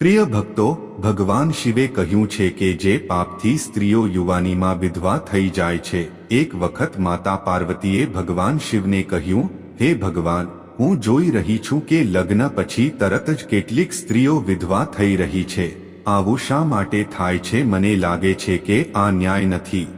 પ્રિય ભક્તો, ભગવાન શિવે કહ્યું છે કે જે પાપથી સ્ત્રીઓ યુવાનીમાં વિધવા થઈ જાય છે, એક વખત માતા પાર્વતીએ ભગવાન શિવને કહ્યું, હે ભગવાન, હું જોઈ રહી છું કે લગ્ન પછી તરત જ કેટલીક સ્ત્રીઓ વિધવા થઈ રહી છે. આવું શા માટે થાય છે મને લાગે છે કે આ ન્યાય નથી.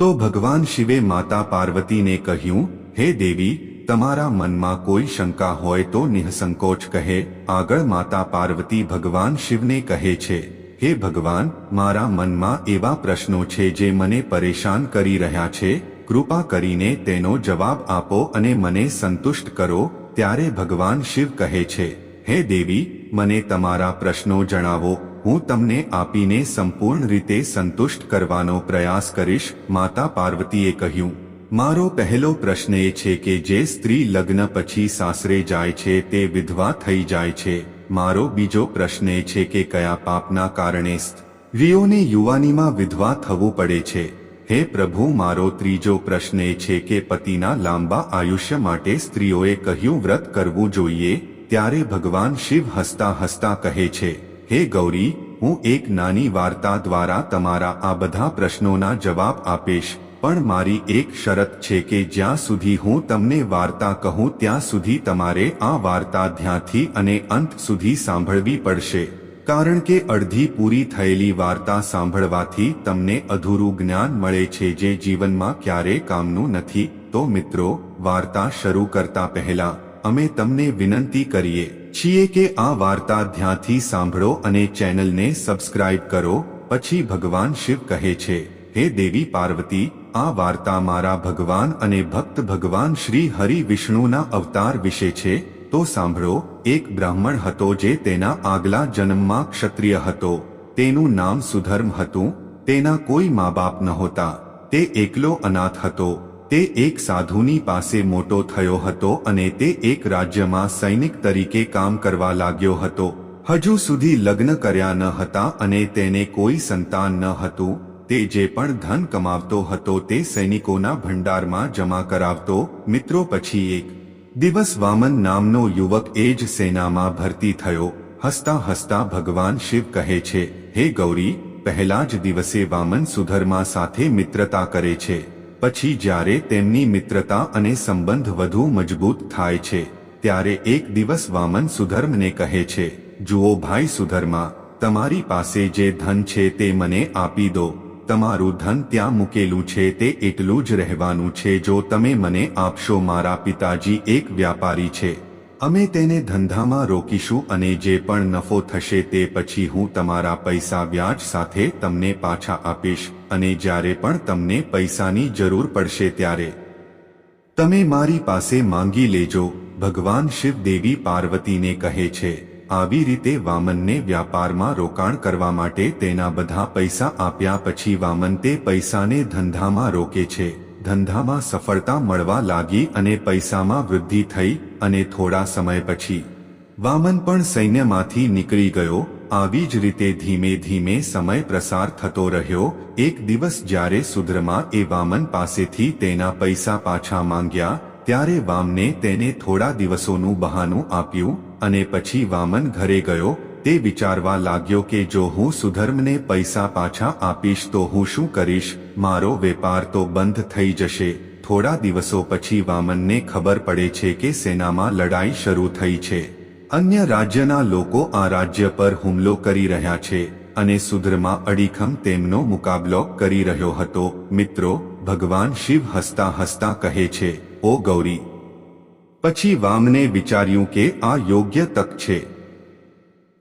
તો ભગવાન શિવે માતા પાર્વતીને કહ્યું, હે દેવી તમારા મનમાં કોઈ શંકા હોય તો નિઃસંકોચ કહે, આગળ માતા પાર્વતી ભગવાન શિવને કહે છે, હે ભગવાન, મારા મનમાં એવા પ્રશ્નો છે જે મને પરેશાન કરી રહ્યા છે, કૃપા કરીને તેનો જવાબ આપો અને મને સંતુષ્ટ કરો, ત્યારે ભગવાન શિવ કહે છે, હે દેવી, મને તમારા પ્રશ્નો જણાવો, હું તમને આપીને સંપૂર્ણ રીતે સંતુષ્ટ કરવાનો પ્રયાસ કરીશ, માતા પાર્વતીએ કહ્યું. મારો પહેલો પ્રશ્ન એ છે કે જે સ્ત્રી લગ્ન પછી સાસરે જાય છે તે વિધવા થઈ જાય છે. મારો બીજો પ્રશ્ન એ છે કે કયા પાપના કારણે સ્ત્રીઓને યુવાનીમાં વિધવા થવું પડે છે? હે પ્રભુ, મારો ત્રીજો પ્રશ્ન એ છે કે પતિના લાંબા આયુષ્ય માટે સ્ત્રીઓએ કહ્યું વ્રત કરવું જોઈએ? ત્યારે ભગવાન શિવ હસતા હસતા કહે છે, હે ગૌરી, હું એક નાની વાર્તા દ્વારા તમારા આ બધા પ્રશ્નોના જવાબ આપીશ. પણ મારી એક શરત છે કે જ્યાં સુધી હું તમને વાર્તા કહું ત્યાં સુધી તમારે આ વાર્તા ધ્યાનથી અને અંત સુધી સાંભળવી પડશે. કારણ કે અડધી પૂરી થયેલી વાર્તા સાંભળવાથી તમને અધૂરું જ્ઞાન મળે છે જે જીવનમાં ક્યારે કામનું નથી. તો મિત્રો, વાર્તા શરૂ કરતા પહેલા અમે તમને વિનંતી કરીએ છીએ કે આ વાર્તા ધ્યાનથી સાંભળો અને ચેનલને સબસ્ક્રાઇબ કરો. પછી ભગવાન શિવ કહે છે, હે દેવી પાર્વતી આ વાર્તા મારા ભગવાન અને ભક્ત ભગવાન શ્રી હરિ વિષ્ણુના અવતાર વિશે છે. તો સાંભળો, એક બ્રાહ્મણ હતો જે તેના આગલા જન્મમાં ક્ષત્રિય હતો. તેનું નામ સુધર્મ હતું. તેના કોઈ મા બાપ નહોતા. તે એકલો અનાથ હતો. તે એક સાધુની પાસે મોટો થયો હતો અને તે એક રાજ્યમાં સૈનિક તરીકે કામ કરવા લાગ્યો હતો. હજુ સુધી લગ્ન કર્યા ન હતા અને તેને કોઈ સંતાન ન હતું. તે જે પણ ધન કમાવતો હતો તે સૈનિકોના ભંડારમાં જમા કરાવતો, મિત્રો પછી એક દિવસ વામન નામનો યુવક એ જ સેનામાં ભરતી થયો. હસતા હસતા ભગવાન શિવ કહે છે, હે ગૌરી, પહેલા જ દિવસે વામન સુધર્મા સાથે મિત્રતા કરે છે. પછી જ્યારે તેમની મિત્રતા અને સંબંધ વધુ મજબૂત થાય છે, ત્યારે એક દિવસ વામન સુધર્મને કહે છે, જુઓ ભાઈ સુધર્મા, તમારી પાસે જે ધન છે તે મને આપી દો. તમારું ધન ત્યાં મૂકેલું છે તે એટલું જ રહેવાનું છે જો તમે મને આપશો, મારા પિતાજી એક વ્યાપારી છે. અમે તેને ધંધામાં રોકીશું અને જે પણ નફો થશે તે પછી હું તમારા પૈસા વ્યાજ સાથે તમને પાછા આપીશ અને જ્યારે પણ તમને પૈસાની જરૂર પડશે ત્યારે તમે મારી પાસે માંગી લેજો. ભગવાન શિવ દેવી પાર્વતીને કહે છે આવી રીતે વામનને વ્યાપારમાં રોકાણ કરવા માટે તેના બધા પૈસા આપ્યા પછી વામન તે પૈસાને ધંધામાં રોકે છે. ધંધામાં સફળતા મળવા લાગી અને પૈસામાં વૃદ્ધિ થઈ અને થોડા સમય પછી વામન પણ સૈન્યમાંથી નીકળી ગયો. આવી જ રીતે ધીમે ધીમે સમય પ્રસાર થતો રહ્યો. એક દિવસ જ્યારે સુદ્રમાં એ વામન પાસેથી તેના પૈસા પાછા માંગ્યા, ત્યારે વામને તેને થોડા દિવસોનું બહાનું આપ્યું. અને પછી વામન ઘરે ગયો, તે વિચારવા લાગ્યો કે જો હું સુધર્મને પૈસા પાછા આપીશ તો હું શું કરીશ, મારો વેપાર તો બંધ થઈ જશે. થોડા દિવસો પછી વામનને ખબર પડે છે કે સેનામાં લડાઈ શરૂ થઈ છે. અન્ય રાજ્યના લોકો આ રાજ્ય પર હુમલો કરી રહ્યા છે, અને સુધરમાં અડીખમ તેમનો મુકાબલો કરી રહ્યો હતો. મિત્રો, ભગવાન શિવ હસતા હસતા કહે છે, ઓ ગૌરી પછી વામને વિચાર્યું કે આ યોગ્ય તક છે.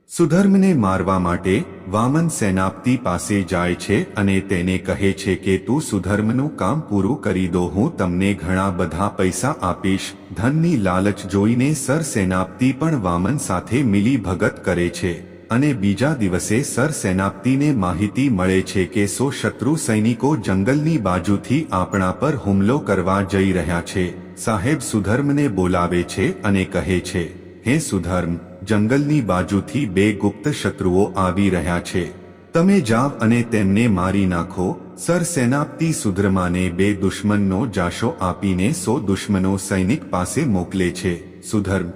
સુધર્મને મારવા માટે વામન સેનાપતિ પાસે જાય છે અને તેને કહે છે કે તું સુધર્મનું કામ પૂરું કરી દો, હું તમને ઘણા બધા પૈસા આપીશ. ધનની લાલચ જોઈને સર સેનાપતિ પણ વામન સાથે મિલી ભગત કરે છે અને બીજા દિવસે સર સેનાપતિને માહિતી મળે છે કે સો શત્રુ સૈનિકો જંગલની બાજુથી આપણા પર હુમલો કરવા જઈ રહ્યા છે. સાહેબ સુધર્મને બોલાવે છે અને કહે છે, હે સુધર્મ, જંગલની બાજુથી બે ગુપ્ત શત્રુઓ આવી રહ્યા છે. તમે જાવ અને તેમને મારી નાખો. સર સેનાપતિ સુધર્માને બે દુશ્મનનો જાશો આપીને સો દુશ્મનો સૈનિક પાસે મોકલે છે. સુધર્મ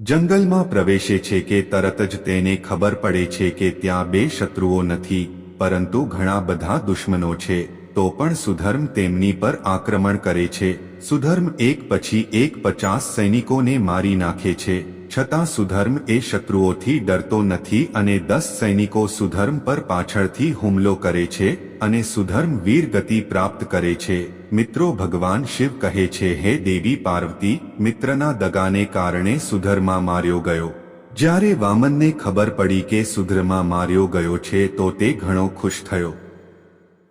જંગલમાં પ્રવેશે છે કે તરત જ તેને ખબર પડે છે કે ત્યાં બે શત્રુઓ નથી, પરંતુ ઘણા બધા દુશ્મનો છે. તો પણ સુધર્મ તેમની પર આક્રમણ કરે છે. સુધર્મ એક પછી એક પચાસ સૈનિકોને મારી નાખે છે. છતાં સુધર્મ એ શત્રુઓથી ડરતો નથી અને દસ સૈનિકો સુધર્મ પર પાછળથી હુમલો કરે છે અને સુધર્મ વીર ગતિ પ્રાપ્ત કરે છે. મિત્રો, ભગવાન શિવ કહે છે, હે દેવી પાર્વતી, મિત્રના દગાને કારણે સુધર્મા માર્યો ગયો. જ્યારે વામનને ખબર પડી કે સુધર્મા માર્યો ગયો છે તો તે ઘણો ખુશ થયો.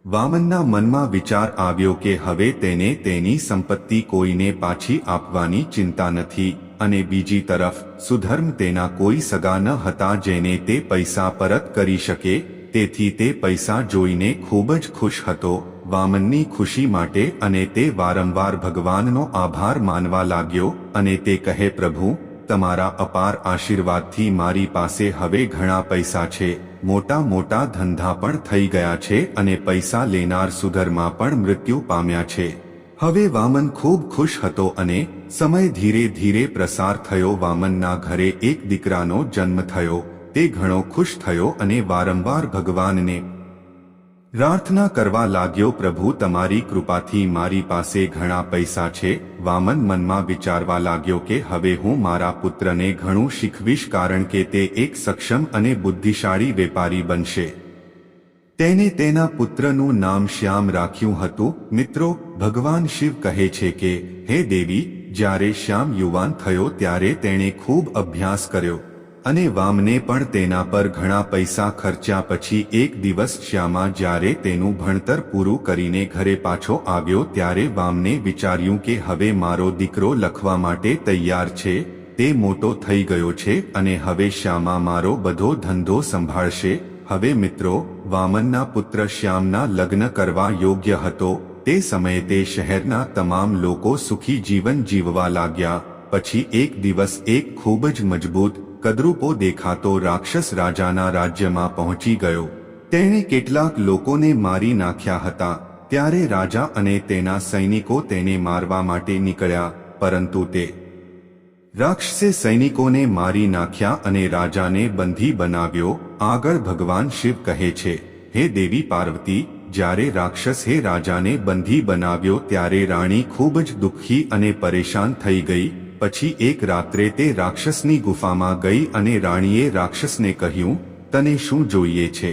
વામનના મનમાં વિચાર આવ્યો કે હવે તેને તેની સંપત્તિ કોઈને પાછી આપવાની ચિંતા નથી, અને બીજી તરફ, સુધર્મ તેના કોઈ સગા ન હતા જેને તે પૈસા પરત કરી શકે, તેથી તે પૈસા જોઈને ખૂબ જ ખુશ હતો. વામનની ખુશી માટે અને તે વારંવાર ભગવાનનો આભાર માનવા લાગ્યો, અને તે કહે, પ્રભુ, તમારા અપાર આશીર્વાદથી મારી પાસે હવે ઘણા પૈસા છે મોટા મોટા ધંધા પણ થઈ ગયા છે અને પૈસા લેનાર સુધરમાં પણ મૃત્યુ પામ્યા છે. હવે વામન ખૂબ ખુશ હતો અને સમય ધીરે ધીરે પ્રસાર થયો. વામનના ઘરે એક દીકરાનો જન્મ થયો. તે ઘણો ખુશ થયો અને વારંવાર ભગવાનને પ્રાર્થના કરવા લાગ્યો પ્રભુ, તમારી કૃપાથી મારી પાસે ઘણા પૈસા છે. વામન મનમાં વિચારવા લાગ્યો કે હવે હું મારા પુત્રને ઘણું શીખવીશ કારણ કે તે એક સક્ષમ અને બુદ્ધિશાળી વેપારી બનશે. તેને તેના પુત્રનું નામ શ્યામ રાખ્યું હતું. મિત્રો, ભગવાન શિવ કહે છે કે, હે દેવી, જ્યારે શ્યામ યુવાન થયો ત્યારે તેણે ખૂબ અભ્યાસ કર્યો. અને વામને પણ તેના પર ઘણા પૈસા ખર્ચ્યા પછી એક દિવસ શ્યામા જ્યારે તેનું ભણતર પૂરું કરીને ઘરે પાછો આવ્યો ત્યારે વામને વિચાર્યું કે હવે મારો દીકરો લખવા માટે તૈયાર છે, તે મોટો થઈ ગયો છે અને હવે શ્યામા મારો બધો ધંધો સંભાળશે, હવે મિત્રો, વામનના પુત્ર શ્યામના લગ્ન કરવા યોગ્ય હતો, તે સમયે તે શહેરના તમામ લોકો સુખી જીવન જીવવા લાગ્યા, પછી એક દિવસ એક ખૂબ જ મજબૂત કદરૂપો દેખાતો રાક્ષસ રાજાના રાજ્યમાં પહોંચી ગયો. તેણે કેટલાક લોકોને મારી નાખ્યા હતા. ત્યારે રાજા અને તેના સૈનિકો તેને મારવા માટે નીકળ્યા, પરંતુ તે રાક્ષસે સૈનિકોને મારી નાખ્યા અને રાજાને બંધી બનાવ્યો. આગળ ભગવાન શિવ કહે છે, હે દેવી પાર્વતી, જ્યારે રાક્ષસ હે રાજાને બંધી બનાવ્યો ત્યારે રાણી ખૂબ જ દુઃખી અને પરેશાન થઈ ગઈ. પછી એક રાત્રે તે રાક્ષસની ગુફામાં ગઈ અને રાણીએ રાક્ષસને કહ્યું, તને શું જોઈએ છે?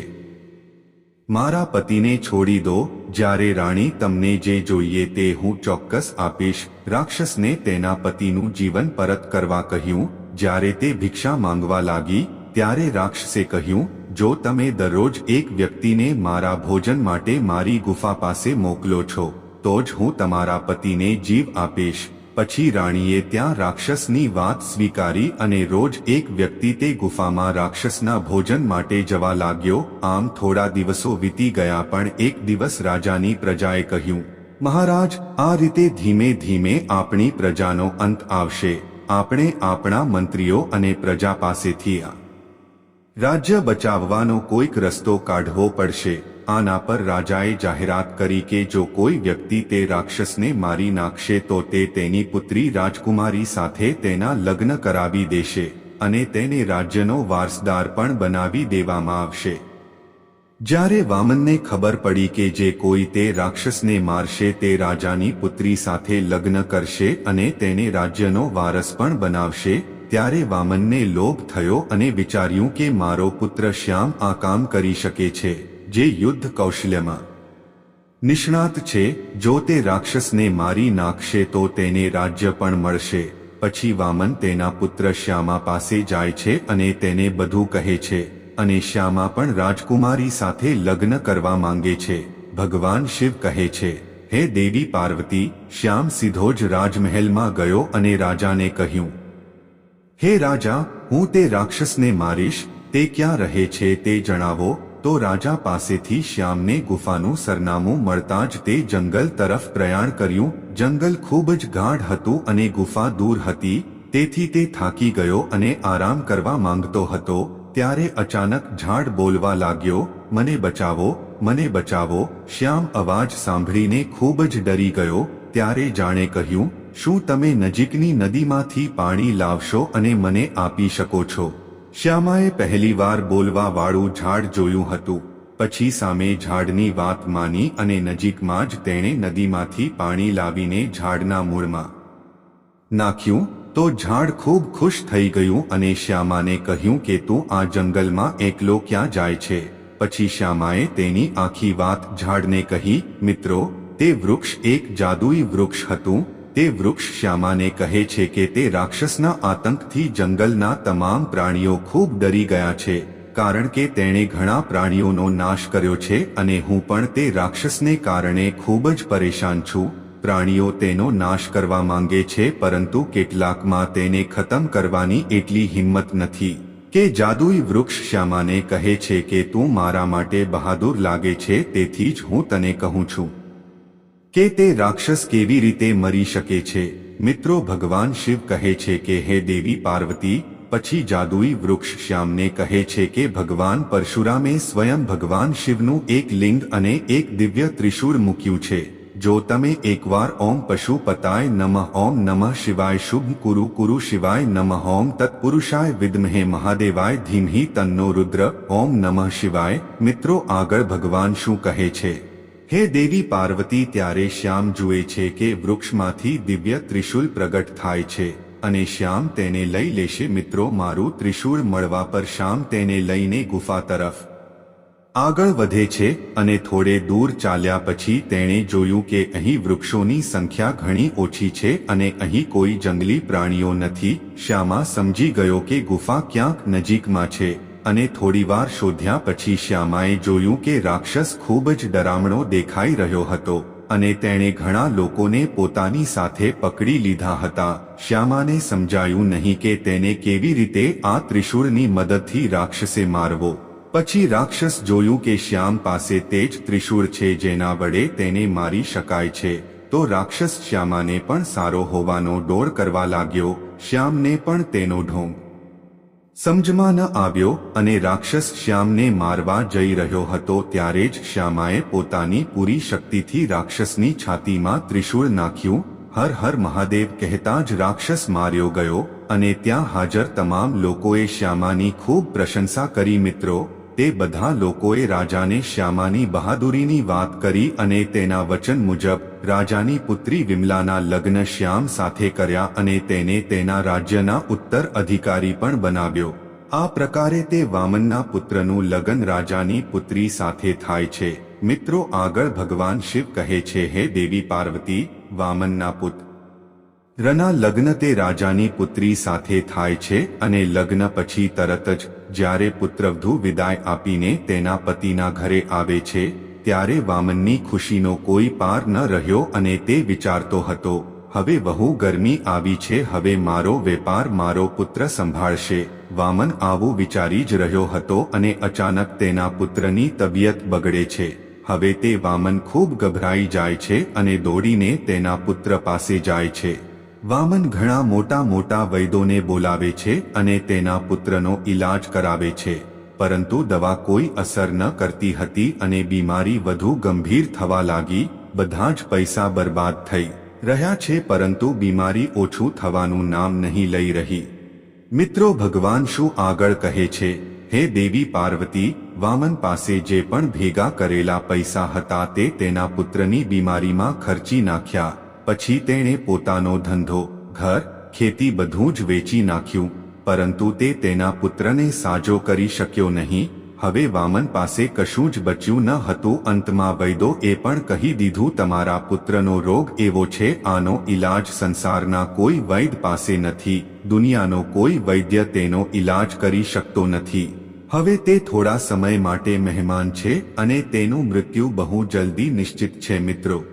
મારા પતિને છોડી દો, જ્યારે રાણી તમને જે જોઈએ તે હું ચોક્કસ આપીશ. રાક્ષસને તેના પતિનું જીવન પરત કરવા કહ્યું, જ્યારે તે ભિક્ષા માંગવા લાગી, ત્યારે રાક્ષસે કહ્યું, જો તમે દરરોજ એક વ્યક્તિને મારા ભોજન માટે મારી ગુફા પાસે મોકલો છો, તો જ હું તમારા પતિને જીવ આપીશ. પછી રાણીએ ત્યાં રાક્ષસની વાત સ્વીકારી અને રોજ એક વ્યક્તિ તે ગુફામાં રાક્ષસના ભોજન માટે જવા લાગ્યો. આમ થોડા દિવસો વીતી ગયા પણ એક દિવસ રાજાની પ્રજાએ કહ્યું, મહારાજ, આ રીતે ધીમે ધીમે આપણી પ્રજાનો અંત આવશે. આપણે આપણા મંત્રીઓ અને પ્રજા પાસેથી આ રાજ્ય બચાવવાનો કોઈક રસ્તો કાઢવો પડશે. આના પર રાજાએ જાહેરાત કરી કે જો કોઈ વ્યક્તિ તે રાક્ષસને મારી નાખશે તો તે તેની પુત્રી રાજકુમારી સાથે તેના લગ્ન કરાવી દેશે અને તેને રાજ્યનો વારસદાર પણ બનાવી દેવામાં આવશે. જ્યારે વામનને ખબર પડી કે જે કોઈ તે રાક્ષસને મારશે તે રાજાની પુત્રી સાથે લગ્ન કરશે અને તેને રાજ્યનો વારસ પણ બનાવશે, ત્યારે વામનને લોભ થયો અને વિચાર્યું કે મારો પુત્ર શ્યામ આ કામ કરી શકે છે. જે યુદ્ધ કૌશલ્યમાં. નિષ્ણાત છે, જો તે રાક્ષસને મારી નાખશે તો તેને રાજ્ય પણ મળશે. પછી વામન તેના પુત્ર શ્યામા પાસે જાય છે અને તેને બધું કહે છે. અને શ્યામા પણ રાજકુમારી સાથે લગ્ન કરવા માંગે છે. ભગવાન શિવ કહે છે, હે દેવી પાર્વતી, શ્યામ સીધો જ રાજમહેલમાં ગયો અને રાજાને કહ્યું, હે રાજા, હું તે રાક્ષસને મારીશ, તે ક્યાં રહે છે તે જણાવો. તો રાજા પાસેથી શ્યામને ગુફાનું સરનામું મળતા જ તે જંગલ તરફ પ્રયાણ કર્યું. જંગલ ખૂબ જ ગાઢ હતું અને ગુફા દૂર હતી. તેથી તે થાકી ગયો અને આરામ કરવા માંગતો હતો. ત્યારે અચાનક ઝાડ બોલવા લાગ્યો, મને બચાવો મને બચાવો. શ્યામ અવાજ સાંભળીને ખૂબ જ ડરી ગયો. ત્યારે જાણે કહ્યું, શું તમે નજીકની નદીમાંથી પાણી લાવશો અને મને આપી શકો છો? શ્યામાએ પહેલીવાર બોલવા વાળું ઝાડ જોયું હતું. પછી સામે ઝાડની વાત માની અને નજીકમાં જ તેણે નદીમાંથી પાણી લાવીને ઝાડના મૂળમાં નાખ્યું, તો ઝાડ ખૂબ ખુશ થઈ ગયું અને શ્યામાને કહ્યું કે, તું આ જંગલમાં એકલો ક્યાં જાય છે? પછી શ્યામાએ તેની આખી વાત ઝાડને કહી, મિત્રો, તે વૃક્ષ એક જાદુઈ વૃક્ષ હતું તે વૃક્ષ શ્યામાને કહે છે કે તે રાક્ષસના આતંકથી જંગલના તમામ પ્રાણીઓ ખૂબ ડરી ગયા છે, કારણ કે તેણે ઘણા પ્રાણીઓનો નાશ કર્યો છે અને હું પણ તે રાક્ષસને કારણે ખૂબ જ પરેશાન છું. પ્રાણીઓ તેનો નાશ કરવા માંગે છે, પરંતુ કેટલાકમાં તેને ખતમ કરવાની એટલી હિંમત નથી. કે જાદુઈ વૃક્ષ શ્યામાને કહે છે કે તું મારા માટે બહાદુર લાગે છે, તેથી જ હું તને કહું છું. કે તે રાક્ષસ કેવી રીતે મરી શકે છે? મિત્રો, ભગવાન શિવ કહે છે કે, હે દેવી પાર્વતી, પછી જાદુઈ વૃક્ષ શ્યામને કહે છે કે, ભગવાન પરશુરામે સ્વયં ભગવાન શિવનું એક લિંગ અને એક દિવ્ય ત્રિશૂળ મૂક્યું છે. જો તમે એકવાર ઓમ પશુ પતાય નમઃ ઓમ નમઃ શિવાય શુભ કુરુ કુરુ શિવાય નમઃ ઓમ તત્પુરુષાય વિદ્મહે મહાદેવાય ધીમહી તન્નો રુદ્ર ઓમ નમઃ શિવાય. મિત્રો, આગળ ભગવાન શું કહે છે? હે દેવી પાર્વતી, ત્યારે શ્યામ જુએ છે કે વૃક્ષમાંથી દિવ્ય ત્રિશૂલ પ્રગટ થાય છે અને શ્યામ તેને લઈ લેશે. મિત્રો, મારું ત્રિશૂળ મળવા પર શ્યામ તેને લઈને ગુફા તરફ આગળ વધે છે અને થોડે દૂર ચાલ્યા પછી તેણે જોયું કે અહીં વૃક્ષોની સંખ્યા ઘણી ઓછી છે અને અહીં કોઈ જંગલી પ્રાણીઓ નથી. શ્યામા સમજી ગયો કે ગુફા ક્યાંક નજીકમાં છે. અને થોડીવાર શોધ્યા પછી શ્યામાએ જોયું કે રાક્ષસ ખૂબ જ ડરામણો દેખાઈ રહ્યો હતો અને તેણે ઘણા લોકોને પોતાની સાથે પકડી લીધા હતા. શ્યામાને સમજાયું નહીં કે તેને કેવી રીતે આ ત્રિશૂળની મદદથી રાક્ષસે મારવો. પછી રાક્ષસ જોયું કે શ્યામ પાસે તે જ ત્રિશૂળ છે જેના વડે તેને મારી શકાય છે, તો રાક્ષસ શ્યામાને પણ સારો હોવાનો ડોળ કરવા લાગ્યો. શ્યામને પણ તેનો ઢોંગ સમજમાં ન આવ્યો અને રાક્ષસ શ્યામને મારવા જઈ રહ્યો હતો ત્યારે જ શ્યામાએ પોતાની પૂરી શક્તિથી રાક્ષસની છાતીમાં ત્રિશૂળ નાખ્યું. હર હર મહાદેવ કહેતા જ રાક્ષસ માર્યો ગયો અને ત્યાં હાજર તમામ લોકોએ શ્યામાની ખૂબ પ્રશંસા કરી, મિત્રો તે બધા લોકોએ રાજાને શ્યામાની બહાદુરીની વાત કરી અને તેના વચન મુજબ રાજાની પુત્રી વિમલાના લગ્ન શ્યામ સાથે કર્યા અને તેને તેના રાજ્યના ઉત્તર અધિકારી પણ બનાવ્યો. આ પ્રકારે તે વામનના પુત્રનું લગ્ન રાજાની પુત્રી સાથે થાય છે. મિત્રો, આગળ ભગવાન શિવ કહે છે, હે દેવી પાર્વતી, વામનના પુત્ર! રના લગ્ન તે રાજાની પુત્રી સાથે થાય છે અને લગ્ન પછી તરત જ જ્યારે પુત્રવધુ વિદાય આપીને તેના પતિના ઘરે આવે છે, ત્યારે વામનની ખુશીનો કોઈ પાર ન રહ્યો અને તે વિચારતો હતો, હવે બહુ ગરમી આવી છે, હવે મારો વેપાર મારો પુત્ર સંભાળશે. વામન આવું વિચારી જ રહ્યો હતો અને અચાનક તેના પુત્રની તબિયત બગડે છે. હવે તે વામન ખૂબ ગભરાઈ જાય છે અને દોડીને તેના પુત્ર પાસે જાય છે. વામન ઘણા મોટા મોટા વૈદોને બોલાવે છે અને તેના પુત્રનો ઈલાજ કરાવે છે, પરંતુ દવા કોઈ અસર ન કરતી હતી અને બીમારી વધુ ગંભીર થવા લાગી, બધા જ પૈસા બરબાદ થઈ રહ્યા છે પરંતુ બીમારી ઓછું થવાનું નામ નહીં લઈ રહી. મિત્રો, ભગવાન શું આગળ કહે છે? હે દેવી પાર્વતી, વામન પાસે જે પણ ભેગા કરેલા પૈસા હતા તે તેના પુત્રની બીમારીમાં ખર્ચી નાખ્યા. પછી તેણે પોતાનો ધંધો, ઘર, ખેતી બધું જ વેચી નાખ્યું, પરંતુ તે તેના પુત્રને સાજો કરી શક્યો નહીં, હવે વામન પાસે કશું જ બચ્યું ન હતું, અંતમાં વૈદો એ પણ કહી દીધું, તમારા પુત્રનો રોગ એવો છે, આનો ઈલાજ સંસારના કોઈ વૈદ પાસે નથી, દુનિયાનો કોઈ વૈદ્ય તેનો ઈલાજ કરી શકતો નથી. હવે તે થોડા સમય માટે મહેમાન છે અને તેનું મૃત્યુ બહુ જલ્દી નિશ્ચિત છે, મિત્રો.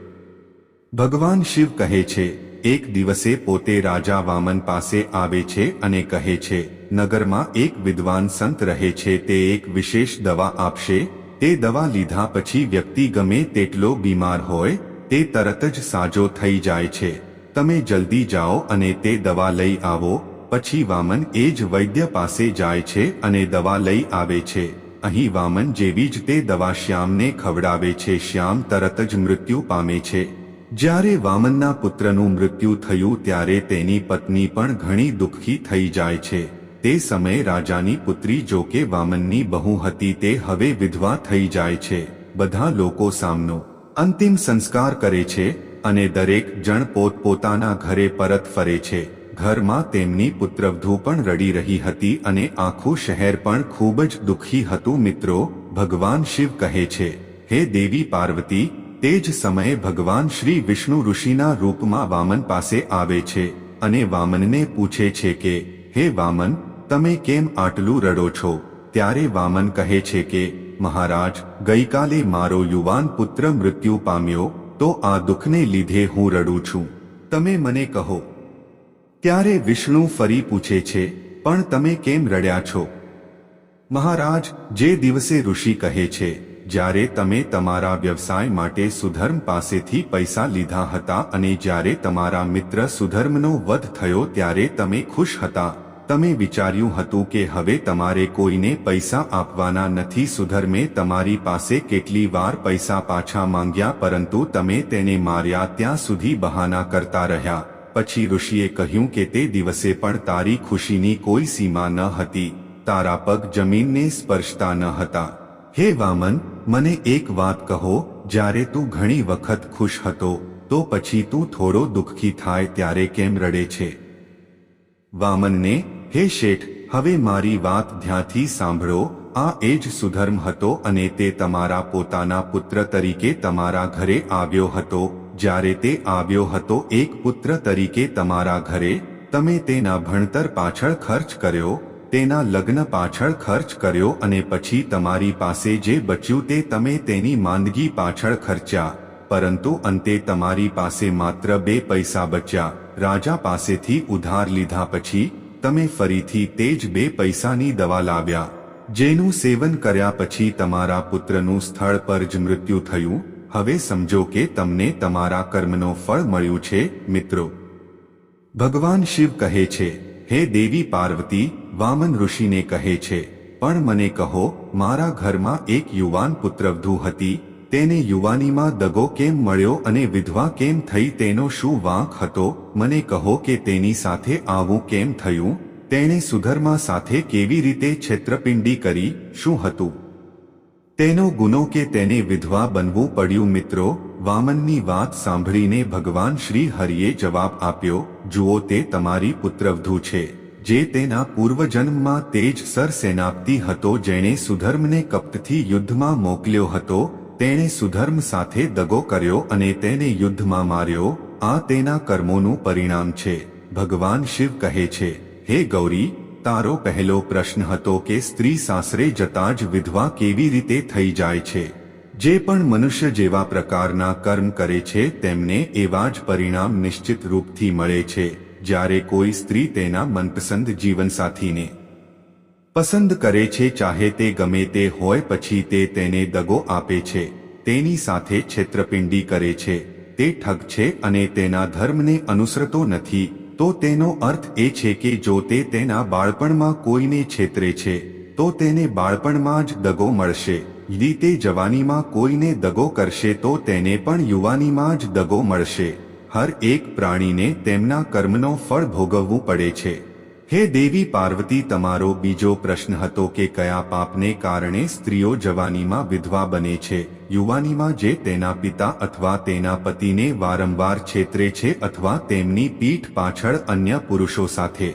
ભગવાન શિવ કહે છે, એક દિવસે પોતે રાજા વામન પાસે આવે છે અને કહે છે, નગરમાં એક વિદ્વાન સંત રહે છે, તે એક વિશેષ દવા આપશે, તે દવા લીધા પછી વ્યક્તિ ગમે તેટલો બીમાર હોય, તે તરત જ સાજો થઈ જાય છે. તમે જલ્દી જાઓ અને તે દવા લઈ આવો, પછી વામન એ જ વૈદ્ય પાસે જાય છે અને દવા લઈ આવે છે. અહીં વામન જેવી જ તે દવા શ્યામને ખવડાવે છે, શ્યામ તરત જ મૃત્યુ પામે છે. જ્યારે વામનના પુત્રનું મૃત્યુ થયું ત્યારે તેની પત્ની પણ ઘણી દુઃખી થઈ જાય છે. તે સમયે રાજાની પુત્રી જો કે વામનની બહુ હતી તે હવે વિધવા થઈ જાય છે. બધા લોકો સામનો. અંતિમ સંસ્કાર કરે છે અને દરેક જણ પોતપોતાના ઘરે પરત ફરે છે. ઘરમાં તેમની પુત્રવધુ પણ રડી રહી હતી અને આખું શહેર પણ ખૂબ જ દુઃખી હતું. મિત્રો, ભગવાન શિવ કહે છે, હે દેવી પાર્વતી તે જ સમયે ભગવાન શ્રી વિષ્ણુ ઋષિના રૂપમાં વામન પાસે આવે છે અને વામનને પૂછે છે કે, હે વામન, તમે કેમ આટલું રડો છો? ત્યારે વામન કહે છે કે, મહારાજ, ગઈકાલે મારો યુવાન પુત્ર મૃત્યુ પામ્યો, તો આ દુઃખને લીધે હું રડું છું. તમે મને કહો. ત્યારે વિષ્ણુ ફરી પૂછે છે, પણ તમે કેમ રડ્યા છો? મહારાજ, જે દિવસે ઋષિ કહે છે જ્યારે તમે તમારા વ્યવસાય માટે સુધર્મ પાસેથી પૈસા લીધા હતા અને જ્યારે તમારા મિત્ર સુધર્મનો વધ થયો ત્યારે તમે ખુશ હતા. તમે વિચાર્યું હતું કે હવે તમારે કોઈને પૈસા આપવાના નથી. સુધર્મે તમારી પાસે કેટલી વાર પૈસા પાછા માંગ્યા પરંતુ તમે તેને માર્યા ત્યાં સુધી બહાના કરતા રહ્યા. પછી ઋષિએ કહ્યું કે તે દિવસે પણ તારી ખુશીની કોઈ સીમા ન હતી. તારા પગ જમીનને સ્પર્શતા ન હતા. હે વામન, મને એક વાત કહો, જ્યારે તું ઘણી વખત ખુશ હતો, તો પછી તું થોડો દુઃખી થાય ત્યારે કેમ રડે છે? વામનને, હે શેઠ, હવે મારી વાત ધ્યાંથી સાંભળો, આ એ જ સુધર્મ હતો અને તે તમારા પોતાના પુત્ર તરીકે તમારા ઘરે આવ્યો હતો, જ્યારે તે આવ્યો હતો એક પુત્ર તરીકે તમારા ઘરે, તમે તેના ભણતર પાછળ ખર્ચ કર્યો તેના લગ્ન પાછળ ખર્ચ કર્યો અને પછી તમારી પાસે જે બચ્યું તે તમે તેની માંદગી પાછળ ખર્ચ્યા, પરંતુ અંતે તમારી પાસે માત્ર બે પૈસા બચ્યા. રાજા પાસેથી ઉધાર લીધા પછી, તમે ફરીથી તે જ બે પૈસાની દવા લાવ્યા. જેનું સેવન કર્યા પછી તમારા પુત્રનું સ્થળ પર જ મૃત્યુ થયું. હવે સમજો કે તમને તમારા કર્મનો ફળ મળ્યું છે, મિત્રો. ભગવાન શિવ કહે છે, હે દેવી પાર્વતી વામન ઋષિને કહે છે, પણ મને કહો, મારા ઘરમાં એક યુવાન પુત્રવધુ હતી, તેને યુવાનીમાં દગો કેમ મળ્યો અને વિધવા કેમ થઈ, તેનો શું વાંક હતો? મને કહો કે તેની સાથે આવું કેમ થયું? તેણે સુધર્મા સાથે કેવી રીતે છેત્રપિંડી કરી? શું હતું? તેનો ગુનો કે તેને વિધવા બનવું પડ્યું મિત્રો, વામનની વાત સાંભળીને ભગવાન શ્રી હરિએ જવાબ આપ્યો, જુઓ તે તમારી પુત્રવધુ છે. જે તેના પૂર્વજન્મમાં તેજ સરસેનાપતિ હતો, જેણે સુધર્મને કપ્તથી યુદ્ધમાં મોકલ્યો હતો, તેણે સુધર્મ સાથે દગો કર્યો અને તેને યુદ્ધમાં માર્યો. આ તેના કર્મોનું પરિણામ છે. ભગવાન શિવ કહે છે, હે ગૌરી, તારો પહેલો પ્રશ્ન હતો કે સ્ત્રી સાસરે જતા જ વિધવા કેવી રીતે થઈ જાય છે? જે પણ મનુષ્ય જેવા પ્રકારના કર્મ કરે છે, તેમને એવા જ પરિણામ નિશ્ચિત રૂપથી મળે છે. જ્યારે કોઈ સ્ત્રી તેના મનપસંદ જીવનસાથીને પસંદ કરે છે, ચાહે તે ગમે તે હોય, પછી તે તેને દગો આપે છે, તેની સાથે છેત્રપિંડી કરે છે, તે ઠગ છે અને તેના ધર્મને અનુસરતો નથી, તો તેનો અર્થ એ છે કે જો તે તેના બાળપણમાં કોઈને છેતરે છે, તો તેને બાળપણમાં જ દગો મળશે. રીતે જવાનીમાં કોઈને દગો કરશે, તો તેને પણ યુવાનીમાં જ દગો મળશે. હર એક પ્રાણીને તેમના કર્મનો ફળ ભોગવવું પડે છે. હે દેવી પાર્વતી, તમારો બીજો પ્રશ્ન હતો કે કયા પાપને કારણે સ્ત્રીઓ જવાનીમાં વિધવા બને છે? યુવાનીમાં જે તેના પિતા અથવા તેના પતિને વારંવાર છેતરે છે અથવા તેમની પીઠ પાછળ અન્ય પુરુષો સાથે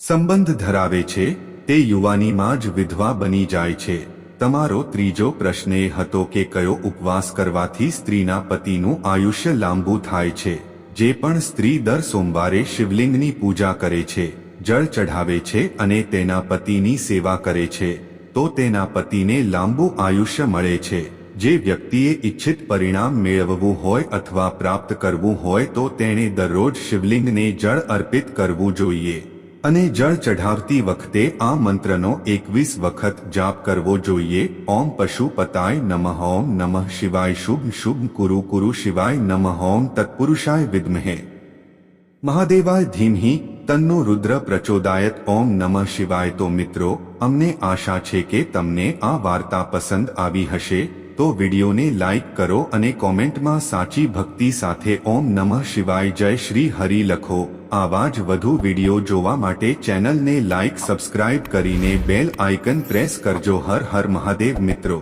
સંબંધ ધરાવે છે, તે યુવાનીમાં જ વિધવા બની જાય છે. તમારો ત્રીજો પ્રશ્ન એ હતો કે કયો ઉપવાસ કરવાથી સ્ત્રીના પતિનું આયુષ્ય લાંબુ થાય છે? જે પણ સ્ત્રી દર સોમવારે શિવલિંગની પૂજા કરે છે, જળ ચઢાવે છે અને તેના પતિની સેવા કરે છે, તો તેના પતિને લાંબુ આયુષ્ય મળે છે. જે વ્યક્તિએ ઈચ્છિત પરિણામ મેળવવું હોય અથવા પ્રાપ્ત કરવું હોય તો તેણે દરરોજ શિવલિંગને જળ અર્પિત કરવું જોઈએ. અને જળ ચઢાવતી વખતે આ મંત્રનો એકવીસ વખત જાપ કરવો જોઈએ. ઓમ પશુ પતાય નમઃ, ઓમ નમઃ શિવાય શુભ શુભ કુરુ કુરુ શિવાય નમઃ, ઓમ તત્પુરુષાય વિદ્મહે. મહાદેવાય ધીમહી, તન્નો રુદ્ર પ્રચોદાયત, ઓમ નમઃ શિવાય તો મિત્રો, અમને આશા છે કે તમને આ વાર્તા પસંદ આવી હશે. તો વિડીયોને લાઇક કરો અને કોમેન્ટમાં સાચી ભક્તિ સાથે ઓમ નમઃ શિવાય જય શ્રી હરિ લખો. આવા જ વધુ વીડિયો જોવા માટે ચેનલને લાઇક સબસ્ક્રાઇબ કરીને બેલ આઇકન પ્રેસ કરજો. હર હર મહાદેવ મિત્રો.